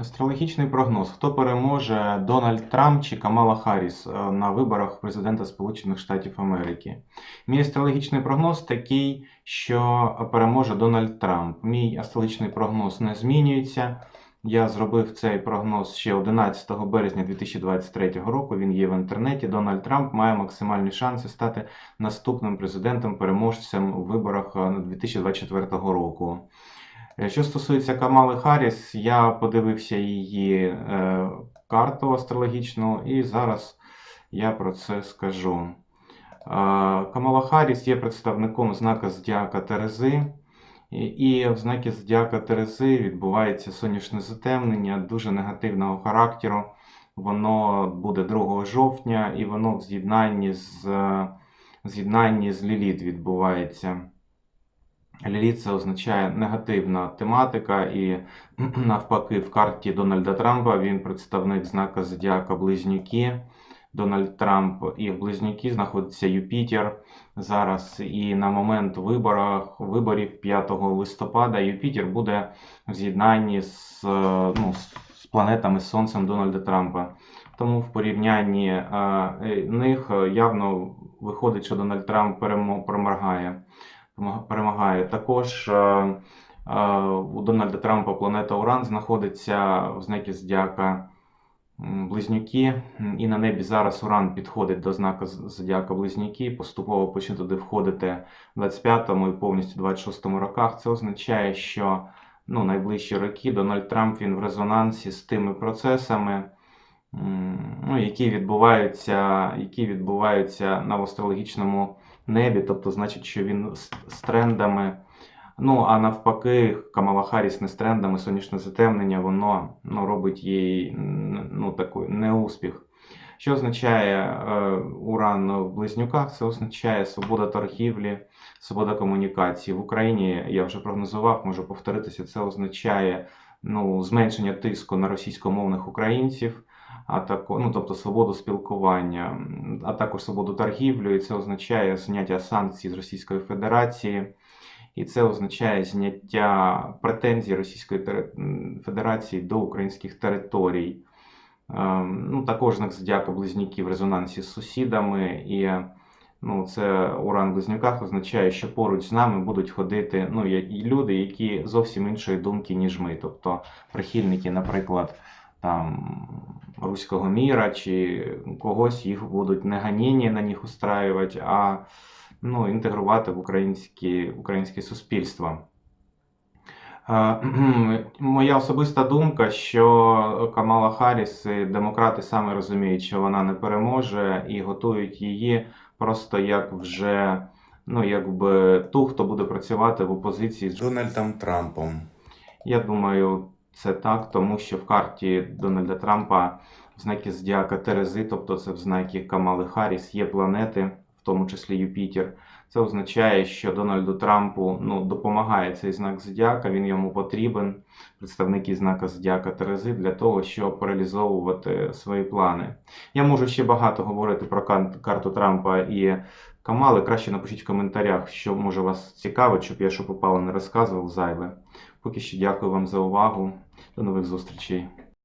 Астрологічний прогноз. Хто переможе Дональд Трамп чи Камала Харріс е, на виборах президента Сполучених Штатів Америки? Мій астрологічний прогноз такий, що переможе Дональд Трамп. Мій астрологічний прогноз не змінюється. Я зробив цей прогноз ще 11 березня 2023 року. Він є в інтернеті. Дональд Трамп має максимальні шанси стати наступним президентом, переможцем у виборах е, 2024 року. Що стосується Камали Харріс, я подивився її е, карту астрологічну, і зараз я про це скажу. Е, Камала Харріс є представником знака Зодіака Терези, і, в знакі Зодіака Терези відбувається сонячне затемнення дуже негативного характеру. Воно буде 2 жовтня, і воно в з'єднанні з, е, з'єднанні з Ліліт відбувається. Ліліт це означає негативна тематика, і навпаки, в карті Дональда Трампа він представник знака Зодіака Близнюки. Дональд Трамп і в Близнюки знаходиться Юпітер зараз. І на момент виборах, виборів 5 листопада Юпітер буде в з'єднанні з, е, ну, з планетами з Сонцем Дональда Трампа. Тому в порівнянні е, е, них е, явно виходить, що Дональд Трамп перемо- проморгає перемагає. Також е, е, у Дональда Трампа планета Уран знаходиться в знакі Зодіака Близнюки, і на небі зараз Уран підходить до знака Зодіака Близнюки, поступово почне туди входити в 25-му і повністю 26-му роках. Це означає, що ну, найближчі роки Дональд Трамп він в резонансі з тими процесами, ну, які відбуваються, які відбуваються на астрологічному небі, тобто значить, що він з, трендами. Ну, а навпаки, Камала Харріс не з трендами, сонячне затемнення, воно ну, робить їй ну, такий неуспіх. Що означає е, уран в близнюках? Це означає свобода торгівлі, свобода комунікації. В Україні я вже прогнозував, можу повторитися, це означає ну, зменшення тиску на російськомовних українців а тако, ну, тобто свободу спілкування, а також свободу торгівлі, і це означає зняття санкцій з Російської Федерації, і це означає зняття претензій Російської Федерації до українських територій. Ем, Ну, також знак зодіака близнюків в резонансі з сусідами, і ну, це уран в близнюках означає, що поруч з нами будуть ходити ну, і люди, які зовсім іншої думки, ніж ми. Тобто прихильники, наприклад, там руського міра чи когось їх будуть не ганіння на них устраювати, а ну, інтегрувати в українське, українське суспільство. Е, Моя особиста думка, що Камала Харріс і демократи саме розуміють, що вона не переможе, і готують її просто як вже ну, якби ту, хто буде працювати в опозиції з Дональдом Трампом. Я думаю, це так, тому що в карті Дональда Трампа в знакі Зодіака Терези, тобто це в знакі Камали Харріс, є планети, в тому числі Юпітер. Це означає, що Дональду Трампу ну, допомагає цей знак Зодіака, він йому потрібен, представники знака Зодіака Терези, для того, щоб реалізовувати свої плани. Я можу ще багато говорити про карту Трампа і Камали. Краще напишіть в коментарях, що може вас цікавить, щоб я що попало не розказував зайве. Поки що дякую вам за увагу. До нових зустрічей.